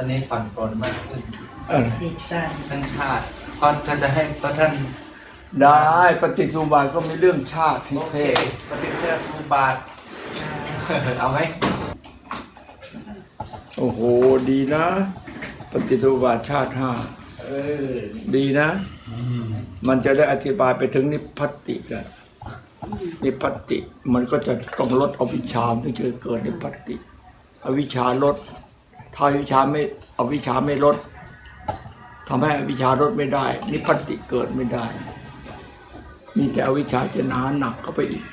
อนนี้ผ่อนปลนมากขึ้นอะไรติดใจทั้งชาติเพราะถ้าจะให้พระท่านได้ปฏิสุบาทก็มีเรื่องชาติที่โอเทเคศปฏิจจสมุปบาท เอาไหมโอ้โหดีนะ ปฏิสุบาทชาติห้าเออดีนะ มันจะได้อธิบายไปถึงนิพพัตติกันนิพพัตติมันก็จะต้องลดอวิชชามถึงจะเกิดนิพพัตติ อวิชชาลด ถ้าอวิชชาไม่อวิชชาไม่ลดทำให้อวิชชาลดไม่ได้ นิพพัตติเกิดไม่ได้ มีแต่อวิชชาจะหนาหนักเข้าไปอีก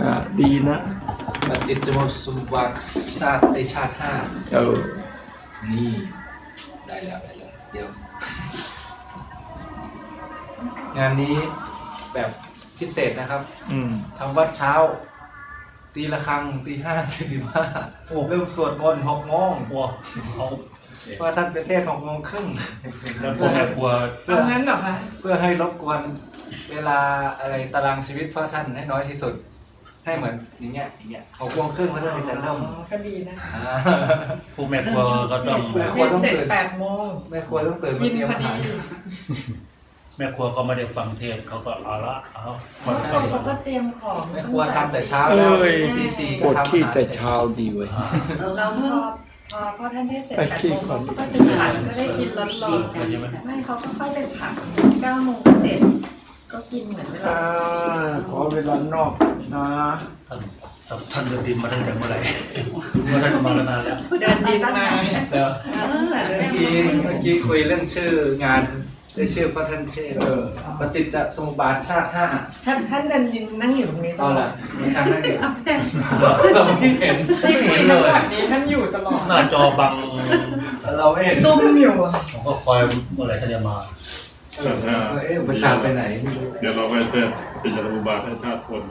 อ่าดีนะปฏิจจสมุปบาทชาติในชาติห้าเออนี่ได้แล้วได้แล้วเดี๋ยว งานนี้แบบพิเศษนะครับอืมทำวัดเช้า ตีละครังตีห้าสี่สิบห้าเริ่มสวดมนต์หกโมงกลัวเขาเพราะท่านไปเทศน์หกโมงครึ่งแล้วพวกแม่กลัวเพื่อเอางั้นเหรอคะเพื่อให้รบกวนเวลาอะไรตารางชีวิตพระท่านให้น้อยที่สุด ให้เหมือนอย่างเงี้ยอย่างเงี้ยหกโมงครึ่งพระท่านจะเริ่มอ๋อก็ดีนะอ่า พวกแม่กลัวก็ต้อง แม่ครัวเรียนเสร็จแปดโมงแม่ครัวต้องตื่นกิมานเตรียมพออาดีหาร แม่ครัวก็ไม่ได้ฟังเทศน์เขาก็เอาละเอาคนใช่ก็เขาก็เตรียมของแม่ครัวทำแต่เช้าแล้วเอ้ย ตีสี่ปก็วดทำอาหารขี้แต่สร็จเช้าดีเว้ย แล้วพอพอพ่อท่านเทศเสร็จไปแปดขี้โมงก่อนเขาก็จะผัดก็ได้กินร้อนใช่ไหมๆไม่เขาก็ค่อยไปผัดเก้าโมงก็เสร็จ ก็กินเหมือนเวลา อ่าขอเวลานอกนะท่านท่านเดินดินมาตั้งแต่เมื่อไหร่เมื่อท่านมาแล้วนานแล้วเดินดินมาเดี๋ยวเออเดินเมื่อกี้เมื่อกี้คุยเรื่องชื่องาน ได้ชื่อพระท่านเทศน์เออปฏิจจสมุปบาทชาติห้าท่านท่านเดินดินนั่งอยู่ตรงนี้ตเอาลอละดไม่ใช่นั่นเองเอาแป้งเราไม่เห็นที่คุยทั้งหมดนี้ท่านอยู่ตลอด หน้าจอบัง เราไม่เห็นซุ่มอยู่อะผมก็คอยเมื่อไหร่ท่านจะมา เออเอ๊ะประชาไปไหนไม่รู้เดี๋ยวเราไปเทศเป็นจารบุบาทให้ชาติคน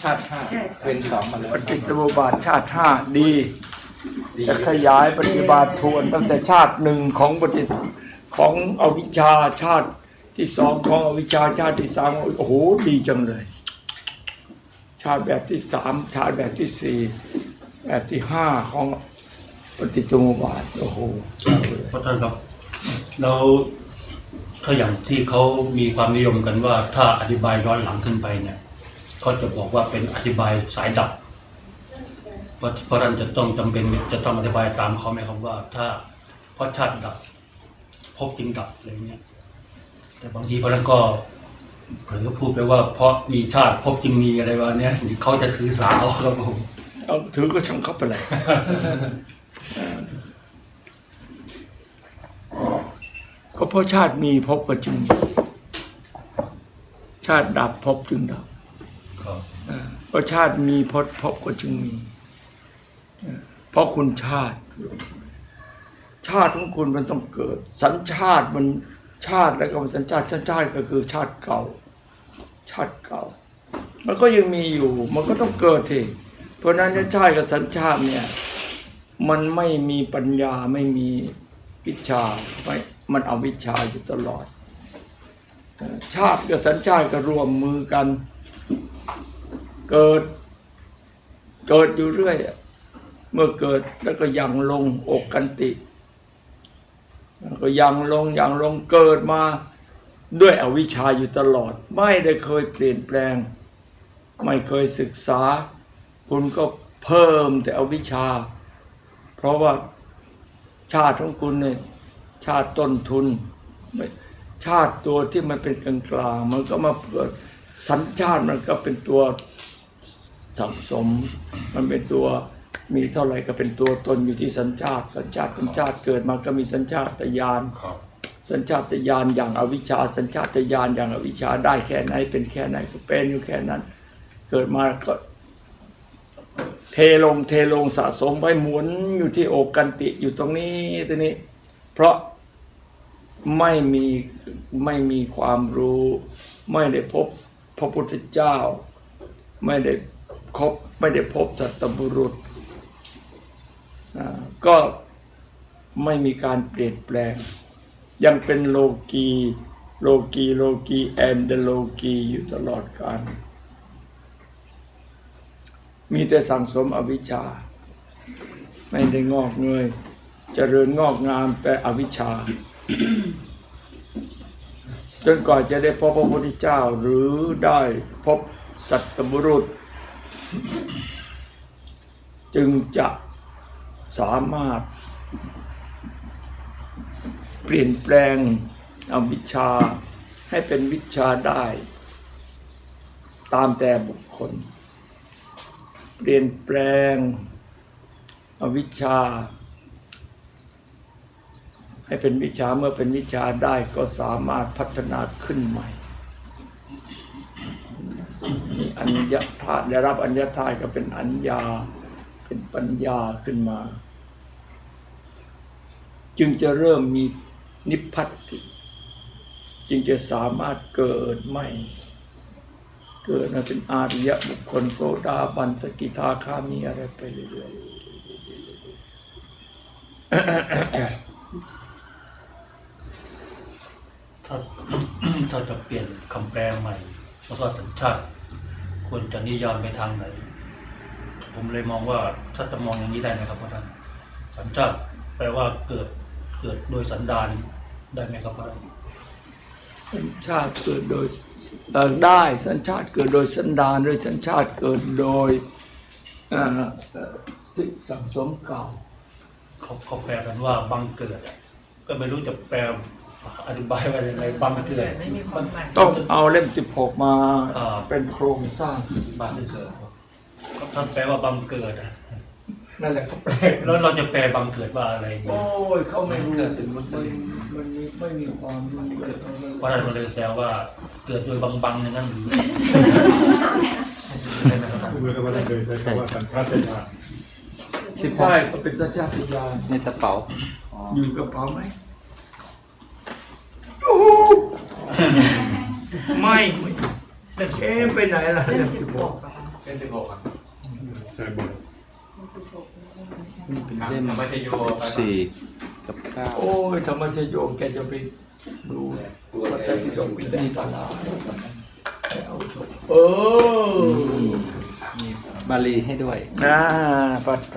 ชาติห้าเป็นสองมาแล้วปฏิจจสมุปบาทชาติห้าดีดี จะขยายปฏิบัติทวนตั้งแต่ชาติหนึ่งของปฏิของอวิชชาชาติที่สองของอวิชชาชาติที่สามโอ้โหดีจังเลย ชาติแบบที่สามชาติแบบที่สี่แบบที่ห้าของปฏิจจสมุปบาทโอ้โหเจ๋งเลยเพราะท่านครับแล้วถ้าอย่างที่เขามีความนิยมกันว่าถ้าอธิบายย้อนหลังขึ้นไปเนี่ยเขาจะบอกว่าเป็นอธิบายสายดับ เพราะเพราะท่านจะต้องจำเป็นจะต้องอธิบายตามเขาไหมครับว่า ถ้าเพราะชาติดับภพจึงดับอะไรเงี้ย แต่บางทีพระท่านก็เผลอพูดไปว่า เพราะมีชาติภพจึงมีอะไรวะเนี้ยเขาจะถือสาเอาครับผมเอาถือก็ช่างเข้าไปเลยก็เพราะชาติมีภพก็จึงมีชาติดับภพจึงดับครับเออเพราะชาติมีพจพบก็จึงมี เพราะคุณชาติ ชาติของคุณมันต้องเกิด สัญชาติมันชาติแล้วก็สัญชาติสัญชาติก็คือชาติเก่า ชาติเก่า มันก็ยังมีอยู่ มันก็ต้องเกิดทีเพราะนั้นชาติกับสัญชาติเนี่ย มันไม่มีปัญญาไม่มีวิชาไม่มันเอาวิชาอยู่ตลอด ชาติกับสัญชาติก็รวมมือกัน เกิด เกิดอยู่เรื่อยอะ เมื่อเกิดแล้วก็ยังลงอกกันติแล้วก็ยังลงยังลงเกิดมาด้วยอวิชชาอยู่ตลอด ไม่ได้เคยเปลี่ยนแปลง ไม่เคยศึกษา คุณก็เพิ่มแต่อวิชชา เพราะว่าชาติของคุณเนี่ยชาติต้นทุน ชาติตัวที่มันเป็นกลางกลางมันก็มาเกิดสัญชาติมันก็เป็นตัวสังสม มันเป็นตัว มีเท่าไหร่ก็เป็นตัวตนอยู่ที่สัญชาติ สัญชาติสัญชาติเกิดมาก็มีสัญชาตญาณครับสัญชาตญาณอย่างอวิชชา สัญชาตญาณอย่างอวิชชาได้แค่ไหน เป็นแค่ไหนก็เป็นอยู่แค่นั้น เกิดมาก็ เทลงเทลงสะสมไว้หมุนอยู่ที่อกกันติอยู่ตรงนี้ตรงนี้ เพราะไม่มีไม่มีความรู้ ไม่ได้พบพระพุทธเจ้า ไม่ได้คบไม่ได้พบสัตบุรุษอ่า ก็ไม่มีการเปลี่ยนแปลง ยังเป็นโลกีโลกีโลกีแอนเดโลกีอยู่ตลอดกาลมีแต่สั่งสมอวิชชา ไม่ได้งอกเงยเจริญงอกงามแต่อวิชชา จนกว่าจะได้พบพระพุทธเจ้าหรือได้พบสัตบุรุษ จึงจะ สามารถ เปลี่ยนแปลงอวิชชาให้เป็นวิชาได้ ตามแต่บุคคล เปลี่ยนแปลงอวิชชา ให้เป็นวิชาเมื่อเป็นวิชาได้ก็สามารถพัฒนาขึ้นใหม่มีอัญญาธาตุได้รับอัญญาธาตุก็เป็นอัญญา เป็นปัญญาขึ้นมา จึงจะเริ่มมีนิพพัติจึงจะสามารถเกิดใหม่ เกิดมาเป็นอาริยบุคคลโสดาบันสกิทาคามีอะไรไปเรื่อยๆถ้าถ้าจะเปลี่ยนคำแปลใหม่แล้วก็สัญชาติควรจะนิยามไปทางไหน ผมเลยมองว่าถ้าจะมองอย่างนี้ได้ไหมครับพ่อท่านสัญชาติแปลว่าเกิดเกิดโดยสันดานได้ไหมครับพ่อท่านสัญชาติเกิดโดยเอ่อได้สัญชาติเกิดโดยสันดานหรือสัญชาติเกิดโดยเอ่อเอ่อที่สังสมเก่าเขาเขาแปลกันว่าบังเกิดอะก็ไม่รู้จะแปลอธิบายว่ายังไงบังเกิดไม่มีความหมายต้องเอาเล่มสิบหกมาอ่าเป็นโครงสร้างบ้านเกิด ท่านแปลว่าบังเกิดอะนั่นแหละเขาแปลแล้วเราจะแปลบังเกิดว่าอะไรเนี่ยโอ้ยเขาไม่รู้มันมันมีไม่มีความรู้เลยเพราะท่านก็เลยแซวว่าเกิดโดยบังบังๆอย่างนั้นหรือใช่ไหมครับเมื่อวันเคยใช้คำว่าสัญชาตญาณสิบใช่ก็เป็นสัญชาตญาณในกระเป๋าอ๋ออยู่กับเขาไหมไม่ไม่เอ๊ะไปไหนล่ะเล่เล่มมสิสิบบหหกกอะค่ะเป็นสิบหกอะใช่บ่อยเล่มธรรมชโยสี่กับเก้าโอ้ยธรรมชโยมแกจะไปดูว่าแต่พิดกวิธีตลาดเอาชมเออมีบาลีให้ด้วยน่าปัดโถ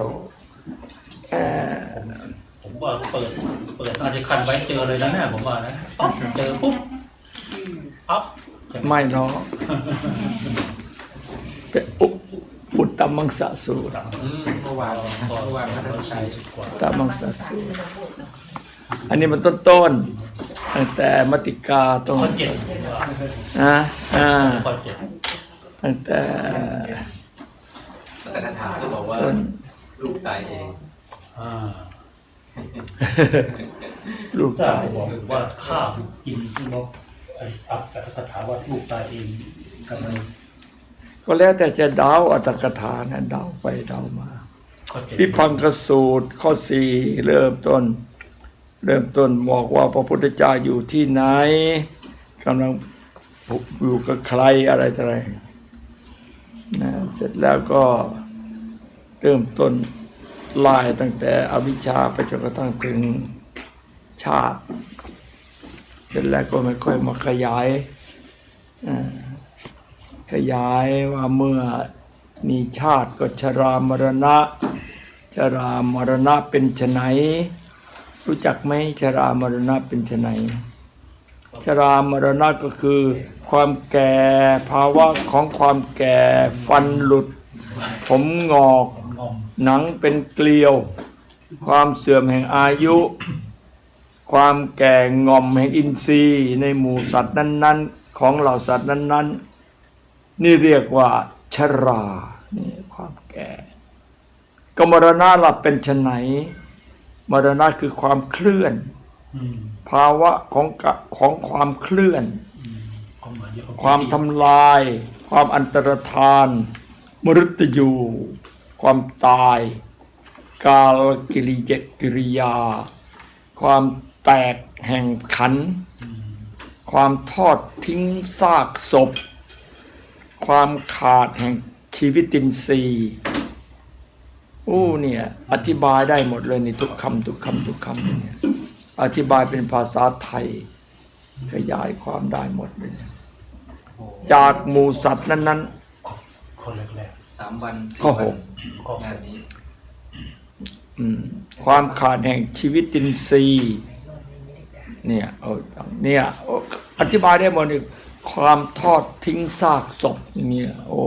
เอ่อผมว่าเปิด เปิดอาจจะคันไว้เจอเลยนะเนี่ยผมว่านะปั๊บเจอปุ๊บปั๊บไม่หรอกเป็นอุอุ ตตมังสสูตรอืมเมื่อวานเมื่อวานพระท่านชัยกว่าอุตตมังสสูตร อันนี้มันต้นต้นๆตั้งแต่มติกาตรงข้อเจ็ดผมว่านะอ่าข้อเจ็ดตั้งแต่แต่คาถาก็บอกว่าต้น ลูกตายเองอ่าลูกถ้าตายบอกว่าข้ากินนกอับแต่คาถาว่าลูกตายเองกันเลย ก็แล้วแต่จะเดาอัตถกถานะเดาไปเดามาข้อเจ็ดพิพังกสูตรข้อสี่เริ่มต้น เริ่มต้นบอกว่าพระพุทธเจ้าอยู่ที่ไหนกำลังอยู่กับใครอะไรต่ออะไรนะเสร็จแล้วก็เริ่มต้นไล่ตั้งแต่อวิชชาไปจนกระทั่งถึงชาติ เสร็จแล้วก็ไม่ค่อยมาขยายอ่า ขยายว่าเมื่อมีชาติก็ชรามรณะ ชรามรณะเป็นไฉนรู้จักไหมชรามรณะเป็นไฉนชรามรณะก็คือ ความแก่ภาวะของความแก่ฟันหลุด ผมงอก หนังเป็นเกลียว ความเสื่อมแห่งอายุ ความแก่งอมแห่งอินทรีย์ในหมู่สัตว์นั้น ๆ ของเหล่าสัตว์นั้น ๆ นี่เรียกว่า ชรานี่ความแก่กมรณะหลับเป็นชนไหน มรณะคือความเคลื่อนอืมภาวะของกะของความเคลื่อนอืมความหมายเดียวกับความทำลาย ความอันตรธานมฤตยู ความตาย กาลกิริยกิริยา ความแตกแห่งขันธ์ความทอดทิ้งซากศพ ความขาดแห่งชีวิตินทรีย์อู้เนี่ย อธิบายได้หมดเลยในทุกคำทุกคำทุกคำเนี่ยอธิบายเป็นภาษาไทย ขยายความได้หมดเลย จากหมูสัตว์นั้นคนแรกสามวันสี่ข้อหวักนข้อหกงานนี้อืมความขาดแห่งชีวิตตินทรีย์เนี่ยเอาเนี่ยเอาอธิบายได้หมดเลย ความทอดทิ้งซากศพอย่างเงี้ยโอ้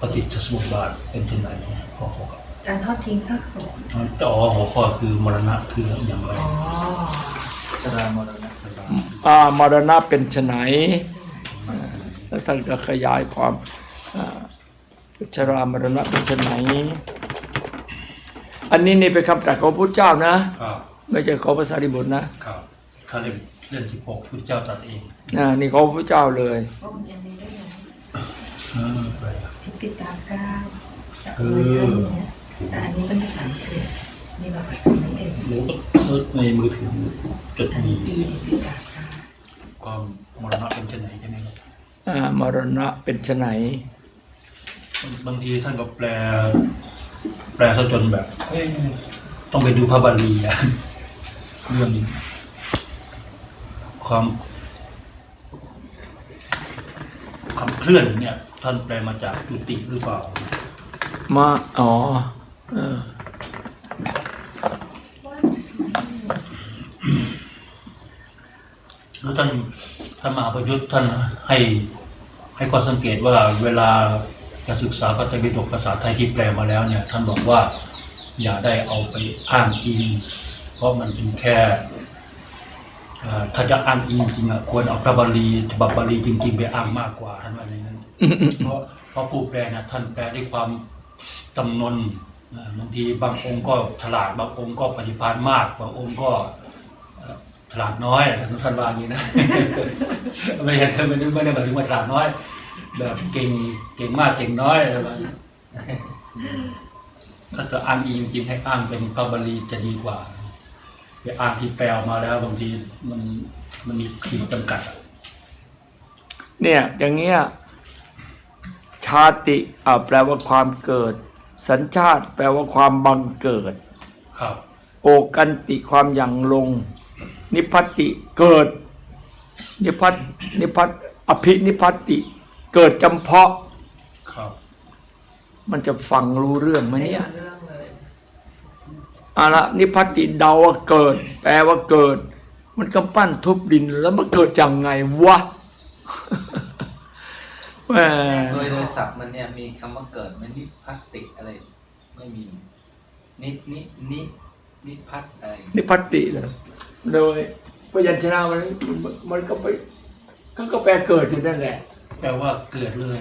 ปฏิจจสมุปบาทเป็นที่ไหนข้อหกอะการทอดทิ้งซากศพอ๋อหัวข้อคือมรณะคืออย่างไรอ๋อชรามรณะอ่ามรณะเป็นไฉนอ่าแล้วท่านก็ขยายความอ่าชรามรณะเป็นไฉนอันนี้นี่เป็นคำตรัสของพระพุทธเจ้านะครับไม่ใช่ของภาษาริบุตรนะครับถ้า เล่มเล่มที่หกพุทธเจ้าตรัสเองอ่านี่ของพระพุทธเจ้าเลยโอ้มีอันนี้ได้ยังอืมไปทิฏฐิตาเก้าแต่เอเวอร์ชันอเนี้ยแต่อันนี้เป็นภาษาอังกฤษนี่เราจากนี้เองหนูก็เซิร์ชในมือถือจดอันมีนี้อีทิฏฐิตาเก้าความมรณะเป็นที่ไหนใช่ไหมครับอ่ามรณะเป็นไฉนบางทีท่านก็แปล แปลซะจนแบบเอ้ยต้องไปดูพระบาลีอะเรื่อง ความความเคลื่อนเนี่ย ท่านแปลมาจากจุติหรือเปล่า มาอ๋อเออหรือท่านท่านมหาประยุทธ์ท่านให้ให้ความสังเกตว่าเวลาจะศึกษาพระไตรปิฎกภาษาไทยที่แปลมาแล้วเนี่ย ท่านบอกว่าอย่าได้เอาไปอ้างอิงเพราะมันเป็นแค่เอ่อ ถ้าจะอ้างอิงจริงอะควรเอาพระบาลีฉบับบาลีจริง ๆ ไปอ้างมากกว่าท่านว่าอย่างนั้นเพราะเพราะผู้แปลเนี่ยท่านแปลด้วยความจำนนอ่าบางทีบางองค์ก็ฉลาดบางองค์ก็ปฏิภาณมาก บางองค์ก็ฉลาดน้อยท่านว่าอย่างนี้นะไม่ใช่ไม่ได้ไม่ได้หมายถึงว่าฉลาดน้อย แบบเก่งเก่งมากเก่งน้อยอะไรแบบนี้ถ้าจะอ้างอิงจริงๆให้อ้างเป็นพระบาลีจะดีกว่า ไปอ้างที่แปลออกมาแล้วบางทีมันมันมีขีดจำกัดอะเนี่ย อย่างเงี้ยชาติอ่าแปลว่าความเกิด สัญชาติ แปลว่าความบังเกิด ครับ โอกันติความหยั่งลง นิพพัตติเกิด นิพพัตนิพพัตอภินิพพัตติ เกิดจำเพาะ ครับ มันจะฟังรู้เรื่องไหมไม่เนี่ย เรื่องเลยเอาละนิพพัตติเดาว่าเกิด แปลว่าเกิด มันก็ปั้นทุบดินแล้วมันเกิดยังไงวะแหมโดยโดยศัพท์มันเนี่ยมีคำว่าเกิดมันนิพพัตติอะไร ไม่มี นินินินิพัตอะไรนิพพัตติเลยโดยพยัญชนะมันมันก็ไปก็ก็แปลเกิดอยู่นั่นแหละ แปลว่าเกิดเลย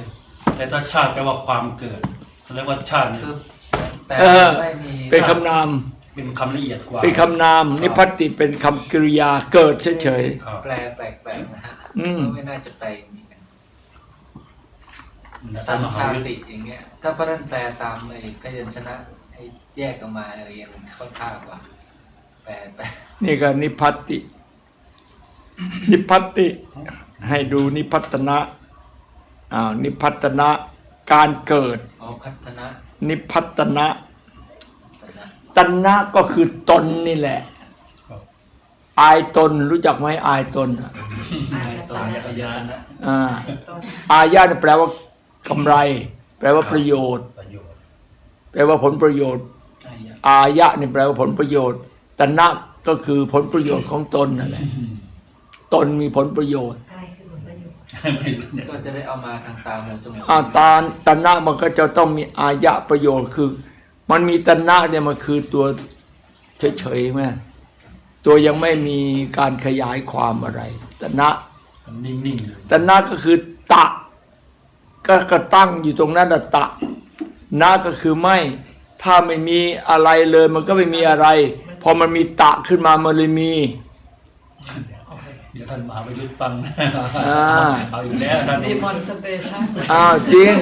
แต่ถ้าชาติแปลว่าความเกิดแสดงว่าชาติเนี่ย คือแต่เออไม่มี เป็นคำนาม เป็นคำละเอียดกว่า เป็นคำนามนิพพัตติเป็นคำกริยาเกิดเฉยครับ แปลแปลกๆนะฮะอืมก็ไม่น่าจะแปลอย่างนี้กันและสัท่านญมหาชาวิทติย์อย่างเงี้ย ถ้าพระท่านแปลตามไอ้พยัญชนะให้แยกออกมาอะไรอย่างมันเข้าท่ากว่า แปลแปลๆนี่ก็นิพพัตติ นิพพัตติ ให้ดูนิพพัตนะอ่าวนิพพัตนะ การเกิด อ๋อพัฒนะนิพพัตนะพัฒนะ ตัณนะก็คือตนนี่แหละครับอายตนรู้จักไหมอายตนอะตัวนี้พยานนะอ่าอายะเนี่ยแปลว่ากำไร แปลว่าประโยชน์ประโยชน์ แปลว่าผลประโยชน์ใช่ยังอายะนี่แปลว่าผลประโยชน์ตัณนะก็คือผลประโยชน์ของตนนั่นแหละ ตนมีผลประโยชน์อะไรคือผลประโยชน์ไม่รู้เนี่ยก็จะได้เอามาทางตาหูจมูกอาตาตัณนะมันก็จะต้องมีอายะประโยชน์คือ มันมีตัณนะเนี่ยมันคือตัวเฉยๆแม่ตัวยังไม่มีการขยายความอะไรตัณนะมันนิ่งๆเลยตัณนะก็คือตะ ก็กระตั้งอยู่ตรงนั้นน่ะตะนะก็คือไม่ ถ้าไม่มีอะไรเลย มันก็ไม่มีอะไร พอมันมีตะขึ้นมามันเลยมีเดี๋ยวท่านมหาวิทย์ฟังอ่าเอาอยู่แล้วท่านดีมอนสเตชันอ้าวจริง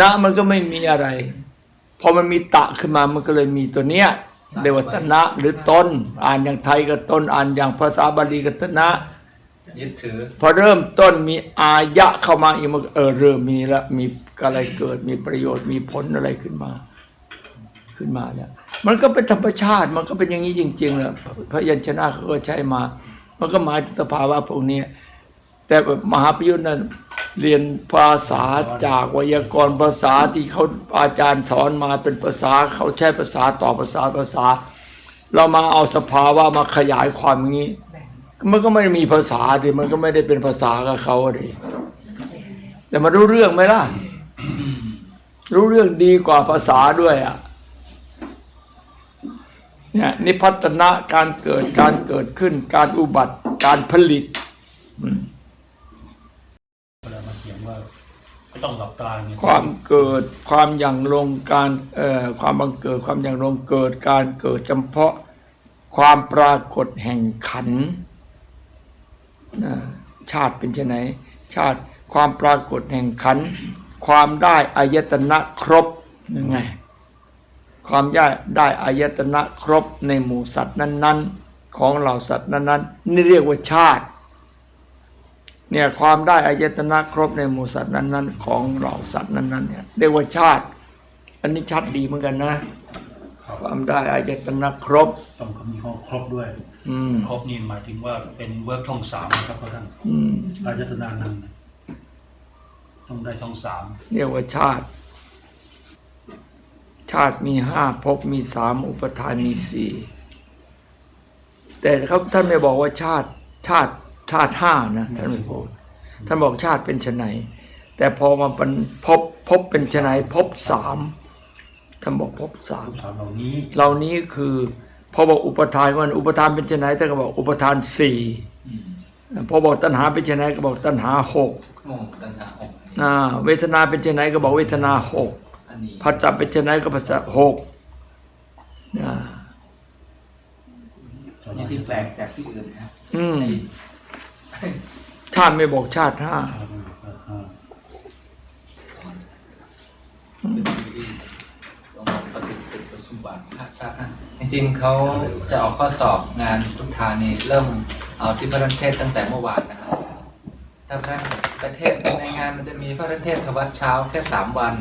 นะมันก็ไม่มีอะไร พอมันมีตะขึ้นมามันก็เลยมีตัวเนี้ยเรียกว่าตนะหรือตนอ่านอย่างไทยก็ตนอ่านอย่างภาษาบาลีก็ตนะยึดถือ พอเริ่มต้นมีอายะเข้ามาอีกมันก็เออเริ่มมีละมีอะไรเกิดมีประโยชน์มีผลอะไรขึ้นมา ขึ้นมาเนี่ยมันก็เป็นธรรมชาติมันก็เป็นอย่างนี้จริงๆแหละพระยัญชนะเขาก็ใช้มา มันก็หมายถึงสภาวะพวกนี้ แต่มหาประยุทธ์นั้นเรียนภาษาจากไวยากรณ์ภาษาที่เขาอาจารย์สอนมาเป็นภาษาเขาใช้ภาษาต่อภาษาภาษา เรามาเอาสภาวะมาขยายความอย่างนี้ มันก็ไม่มีภาษาดิมันก็ไม่ได้เป็นภาษากับเขาดิแต่มารู้เรื่องไหมล่ะ รู้เรื่องดีกว่าภาษาด้วยอะเนี่ยนิพัฒนะการเกิดการเกิดขึ้น การอุบัติการผลิตอืม เวลามาเขียนว่า ไม่ต้องหลับตาเนี่ยความเกิดความอย่างลงการเอ่อความบังเกิดความอย่างลงเกิดการเกิดจำเพาะความปรากฏแห่งขันนะชาติเป็นไงชาติความปรากฏแห่งขัน ความได้อายตนะครบยังไงความได้ได้อายตนะครบในหมู่สัตว์นั้น ๆ ของเหล่าสัตว์นั้นๆนี่เรียกว่าชาติ เนี่ยความได้อายตนะครบในหมู่สัตว์นั้น ๆ ของเหล่าสัตว์นั้นๆเนี่ยเรียกว่าชาติ อันนี้ชัดดีเหมือนกันนะครับความได้อายตนะครบต้องมีข้อครบด้วยอืมครบนี่หมายถึงว่าเป็นเวิร์กช่องสามนะครับพระท่านอืมอายตนานันต์ต้องได้ช่องสามเรียกว่าชาติ ชาติมีห้าภพมีสามอุปทานมีสี่แต่เขาท่านไม่บอกว่าชาติชาติ ชาติห้านะท่านไม่พูดท่านบอกชาติเป็นชนไหนแต่พอมาเป็นภพภพเป็นชนไหนภพสามท่านบอกภพสามคำถามเหล่านี้เหล่านี้คือพอบอกอุปทานว่าอุปทานเป็นชนไหนท่านก็บอกอุปทานสี่อืมพอบอกตัณหาเป็นชนไหนก็บอกตัณหาหกโง่ตัณหาหกอ่าเวทนาเป็นชนไหนก็บอกเวทนาหกอันนี้ผัสสะเป็นชนไหนก็ผัสสะหกอ่านี่ที่แปลกจากที่อื่นนะครับอืมไอ้ ชาติไม่บอกชาติห้าเป็นซีรีส์ต้องบอกปฏิจจสมบัติชาติจริงๆเขาจะออกข้อสอบงานทุกทานี่เริ่มเอาที่พระรันเทศตั้งแต่เมื่อวานนะครับถ้าพระประเทศในงานมันจะมีพระรันเทศทวัดเช้าแค่สามวัน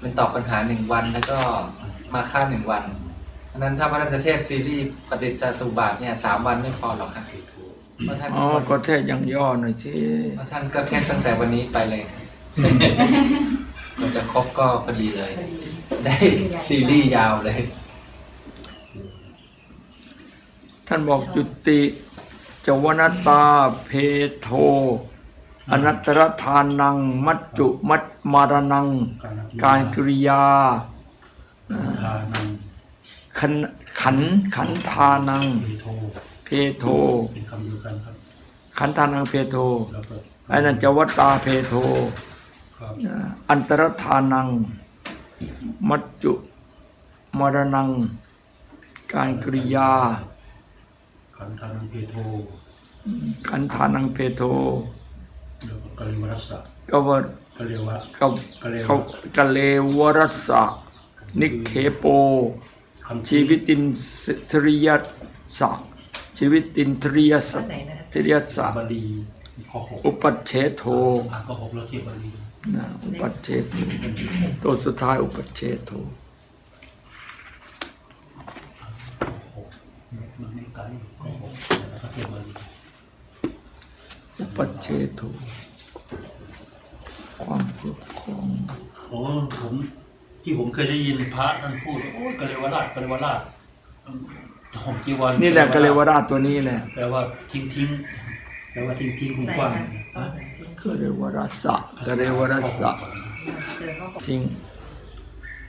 เป็นตอบปัญหาหนึ่งวันแล้วก็มาค่าหนึ่งวันอันนั้นถ้าพระรันเทศซีรีส์ปฏิจจสมบัติเนี่ยสามวันไม่พอหรอกครับ เพราะท่านอ๋อก็เทศอย่างย่อหน่อยสิเพราะท่านก็เทศตั้งแต่วันนี้ไปเลยมันจะครบก็พอดีเลย ได้ซีรีส์ยาวเลย ท่านบอกจุติจวนัตตาเพโท อนัตตรทานัง มัจจุมัจมารนัง การกริยาทานังขันขันขันทานัง เอโทเพโทเป็นคำเดียวกันครับขันทานังเพโทแล้วก็อันนั้นจวัตตาเพโท ครับอันตรทานัง มัจจุมรนัง การกริยา ขันธานังเพโทขันทานังเพโทแล้วก็กะเลวรัสสะก็ว่ากะเลวะเขากะเลวะเขากะเลวรัสสะนิเคโป คำชีวิตินทริยสัก ชีวิตินทริยสักทริยสักบาลีข้อหกอุปัชเชโทอ่านข้อหกแล้วเทียบบาลีนะอุปัชเชโทตัวสุดท้ายอุปัชเชโทหกมันไม่ไกลข้อหกแล้วก็เทียบบาลีอุปัชเชโทความปกครองโอ้ผมที่ผมเคยได้ยินพระท่านพูดโอ้ยกะเลวราชกะเลวราช ผมจีวรนี่แหละกะเลวราชตัวนี้แหละแปลว่าทิ้งทิ้งแปลว่าทิ้งทิ้งคุณกว้างกะเลวรัสสะกะเลวรัสสะเจอเขาบอกทิ้ง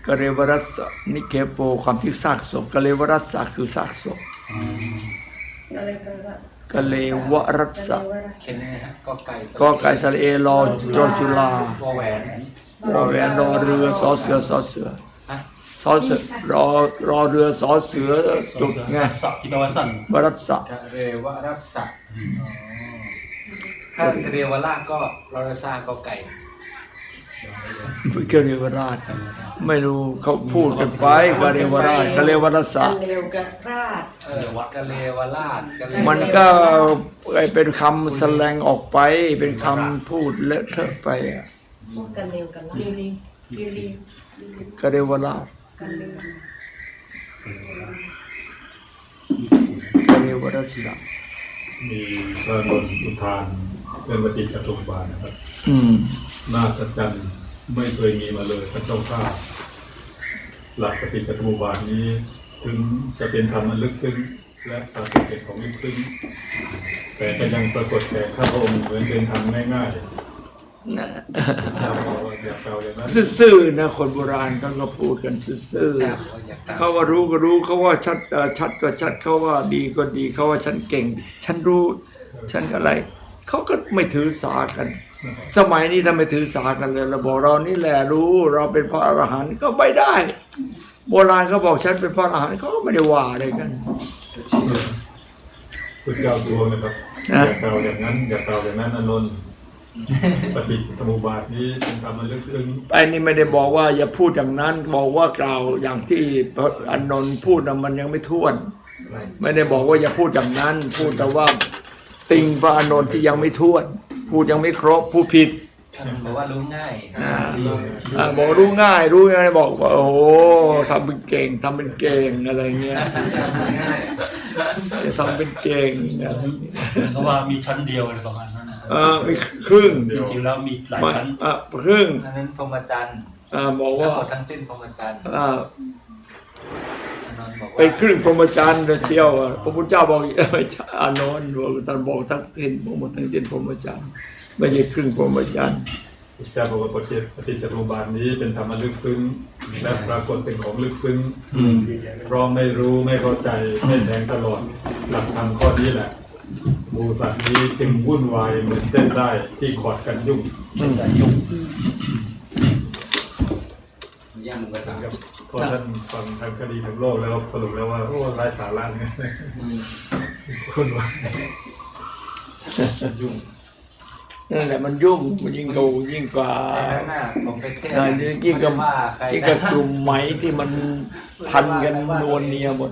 กะเลวรัสสะนิเคโปความที่ซากศพกะเลวรัสสะคือซากศพอืมก็เลยไปว่ากะเลวรัสสะเขียนยังไงฮะก็ไก่สระก็ไก่สระเอรอรอจุฬาวอแหวนรอแหวนรอเรือสอเสือสอเสือฮะ สอเสือรอรอเรือสอเสือจุดไงสักที่แปลว่าสั้นวรัสสะกะเรวรัสสะอ๋อถ้ากะเรวราชก็รอรซาก็ไก่กะเลวราช ไม่รู้เขาพูดกันไปกะเลวราชกะเลวรัสสะ กันเร็วกันราดเออกะเลวราชกะเลวมันก็เป็นคำแสลงออกไป เป็นคำพูดเลอะเทอะไปอะพวกกันเร็วกันราดรีรีรีรีกะเลวราช กันเร็วกะเลวรัสสะมีพระบนอุทานเรื่องปฏิจจสมุบาทนะครับ อืมน่าสัจจันไม่เคยมีมาเลยพระเจ้าข้าหลักปฏิจจสมุปบาทนี้ ถึงจะเป็นธรรมอันลึกซึ้งและปรากฏเป็นของลึกซึ้งแต่ก็ยังปรากฏแก่ข้าพระองค์เหมือนเป็นธรรมง่ายๆ นะอย่าเอาอย่าเอาอย่างนั้นซื่อๆนะคนโบราณเขาก็พูดกันซื่อทราบว่าอยากตามๆเขาว่ารู้ก็รู้เขาว่าชัดเอ่อชัดก็ชัดเขาว่าดีก็ดีเขาว่าฉันเก่ง ฉันรู้ ฉันอะไรเขาก็ไม่ถือสากัน สมัยนี้ทำไมถือสากันเลยเราบอกเรานี่แหละรู้เราเป็นพระอรหันต์ก็ไม่ได้ โบราณเขาบอกฉันเป็นพระอรหันต์เขาก็ไม่ได้ว่าอะไรกันพุทธเจ้าตัวนะครับนะอย่าเกล่าวอย่างนั้นอย่าเกล่าวอย่างนั้นอานนท์ ปฏิจจสมุปบาทนี้เป็นธรรมอันลึกซึ้งไอ้นี่ไม่ได้บอกว่าอย่าพูดอย่างนั้นบอกว่ากล่าวอย่างที่พระอานนท์พูดนะมันยังไม่ท้วน ไม่ได้บอกว่าอย่าพูดอย่างนั้น พูดแต่ว่าติงพระอานนท์ที่ยังไม่ท้วน พูดยังไม่ครบพูดผิดบอกว่ารู้ง่ายอ่าอ่าบอกรู้ง่ายรู้ง่ายบอกว่าโอ้โหทำเป็นเก่งทำเป็นเก่งอะไรเงี้ยจะทำเป็นเก่งอะไรเงี้ยเพราะว่ามีชั้นเดียวอะไรประมาณนั้นนะ เออมีครึ่งจริงๆแล้วมีหลายมาชั้นอะครึ่งอันนั้นพรหมจันทรย์อ่าบอกทั้งว่าหมดทั้งสิ้นพรหมจันทรย์อ่า อานนท์บอกว่าเป็นครึ่งพรหมจรรย์เที่ยวอะพระพุทธเจ้าบอกไม่ใช่อานนท์บอกท่านบอกทั้งสิ้นบอกหมดทั้งสิ้นพรหมจรรย์ไม่ใช่ครึ่งพรหมจรรย์ พุทธเจ้าบอกว่าปฏิปฏิจจสมุปบาทนี้เป็นธรรมอันลึกซึ้งและปรากฏเป็นของลึกซึ้งเพราะไม่รู้ไม่เข้าใจไม่แทงตลอดหลักธรรมข้อนี้แหละห มูสัตว์นี้จึงวุ่นวายเหมือนเส้นได้ที่ขอดกันยุ่งยุ่งย่างไปตามนะครับเพราะท่านฟังทางคดีทางโลกแล้วสรุปแล้วว่าโอ้ไร้สาระเนี่ยวุ่นวายยุ่งนั่นแหละมันยุ่งมันยิ่งดูยิ่งกว่าไอ้ข้างหน้าผมไปเทศอ่ายิ่งกับว่าใครยิ่งกับกลุ่มไหมที่มันพันกันนวลเนียหมด